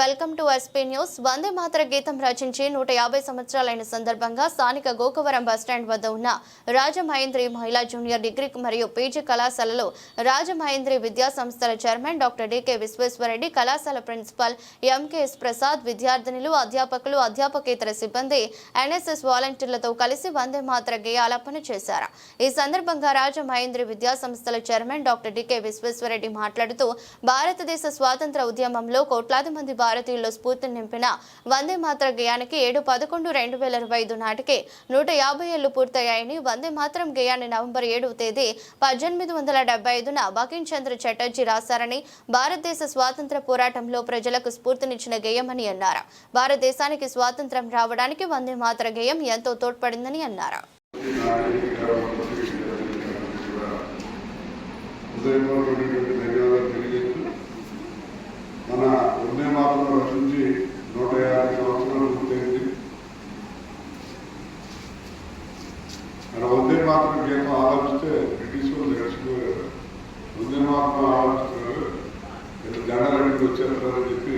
Welcome to SP news. వందే మాతర గీతం రచించి నూట యాభై సంవత్సరాలైన సందర్భంగా స్థానిక గోకవరం బస్టాండ్ వద్ద ఉన్న రాజమహేంద్రి మహిళా జూనియర్ డిగ్రీ మరియు పీజీ కళాశాలలో రాజమహేంద్రి విద్యా సంస్థల చైర్మన్ డాక్టర్ డికే విశ్వేశ్వరరెడ్డి కళాశాల ప్రిన్సిపల్ ఎంకేఎస్ ప్రసాద్ విద్యార్థినులు అధ్యాపకులు అధ్యాపకేతర సిబ్బంది ఎన్ఎస్ఎస్ వాలంటీర్లతో కలిసి వందే మాతర గేయాలాపన చేశారు. ఈ సందర్భంగా రాజమహేంద్రి విద్యా సంస్థల చైర్మన్ డాక్టర్ డికే విశ్వేశ్వరరెడ్డి మాట్లాడుతూ భారతదేశ స్వాతంత్ర ఉద్యమంలో కోట్లాది మంది భారతీయుల్లో స్ఫూర్తిని నింపిన వందే మాతర గేయానికి ఏడు పదకొండు రెండు వేల ఇరవై ఐదు నాటికి నూట యాభై ఏళ్ళు పూర్తయ్యాయని వందే మాతరం గేయాన్ని నవంబర్ ఏడవ తేదీ పద్దెనిమిది వందల డెబ్బై ఐదున బకిం చంద్ర చటర్జీ రాశారని భారతదేశ స్వాతంత్ర పోరాటంలో ప్రజలకు స్ఫూర్తినిచ్చిన గేయమని అన్నారు. భారతదేశానికి స్వాతంత్రం రావడానికి వందే మాతర గేయం ఎంతో తోడ్పడిందని అన్నారు. ఉదయం మన వందే మాతను రచించి నూట యాభై సంవత్సరాలు పూర్తయింది. మన వందే మాతృ గీతం ఆలోచిస్తే బ్రిటిష్ వాళ్ళు నడిచిపోయారు. వందే మాతను ఆలోచిస్తున్నారు. జనరల్ జనాలకి వచ్చేస్తారని చెప్పి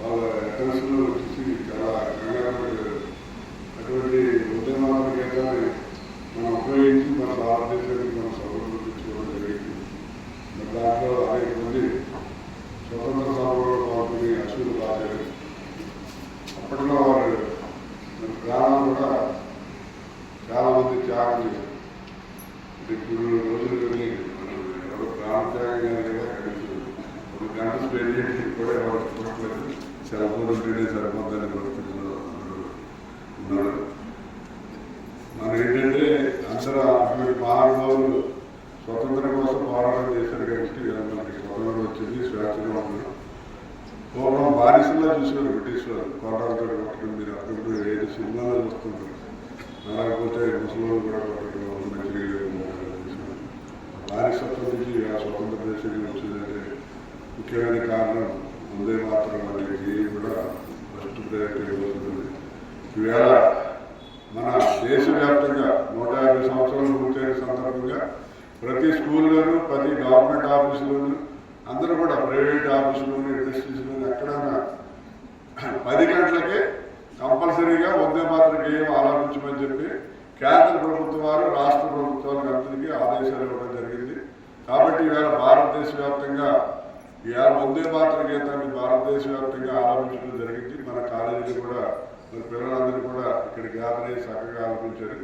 వాళ్ళ అటెన్షన్లో వచ్చేసి చాలా కంగారు పడ్డారు అటువంటి వందే మాతృ గీతాన్ని మనం ఉపయోగించి మన భారతదేశానికి మన సౌకర్యం తెచ్చుకోవడం జరిగింది మరి దాంట్లో అనేక మంది స్వతంత్ర సమరంలో పాల్గొని అసూలు రాశారు అప్పట్లో వారు మన ప్రాణాలు కూడా చాలామంది త్యాగం చేశారు. అంటే ఇప్పుడు రోజులు కానీ ఎవరు ప్రాణత్యాగం కానీ ఒక గంట స్పెండ్ చేసి కూడా ఎవరు చూడలేదు సరిపోదు ఫోన్ ఉంటేనే సరిపోతుందని పరిస్థితుల్లో ఉన్నాడు ఉన్నారు. మనం ఏంటంటే అందరూ అటువంటి మహానుభావులు స్వతంత్రం కోసం పోరాటం చేశారు కాబట్టి మనకి స్వతంత్రం వచ్చింది స్వేచ్ఛగా ఉంది. పూర్వం బానిసలా చూసారు బ్రిటిష్ వాళ్ళు. కోటాలతో కొట్టడం మీరు అప్పుడు ఏడు సినిమాలు చూస్తుంటారు. లేకపోతే ముసలి కూడా కొట్టడం బానిసత్వం నుంచి ఆ స్వతంత్ర దేశంగా వచ్చిందంటే ముఖ్యమైన కారణం ముందే మాత్రం మనకి కూడా ఫస్ట్ ప్రయత్నం ఈవేళ మన దేశవ్యాప్తంగా నూట యాభై సంవత్సరాలు పూర్తయిన సందర్భంగా ప్రతి స్కూల్లోనూ ప్రతి గవర్నమెంట్ ఆఫీసులోనూ అందరూ కూడా ప్రైవేట్ ఆఫీసులోను ఇండస్ట్రీస్లోను ఎక్కడన్నా పది గంటలకే కంపల్సరీగా వందే మాత్రం గేయం చెప్పి కేంద్ర ప్రభుత్వం వారు రాష్ట్ర ప్రభుత్వాలకు అందరికీ ఆదేశాలు ఇవ్వడం జరిగింది. కాబట్టి ఈవేళ భారతదేశ వ్యాప్తంగా ఈవేళ వందే మాత్ర గీతాన్ని భారతదేశ వ్యాప్తంగా ఆలోచించడం జరిగింది. మన కాలేజీలు కూడా మన పిల్లలందరూ కూడా ఇక్కడ గ్యాదర్ అయ్యి చక్కగా ఆలోచించారు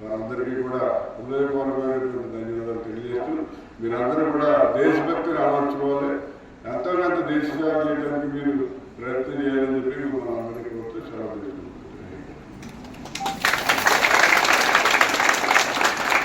మనందరికీ కూడా హృదయపూర్వకమైనటువంటి ధన్యవాదాలు తెలియజేస్తూ మీరందరూ కూడా దేశభక్తిని ఆలోచించుకోవాలి ఎంతో కొంత దేశ సేవ చేయడానికి మీరు ప్రయత్నం చేయాలని చెప్పి మనం అందరికీ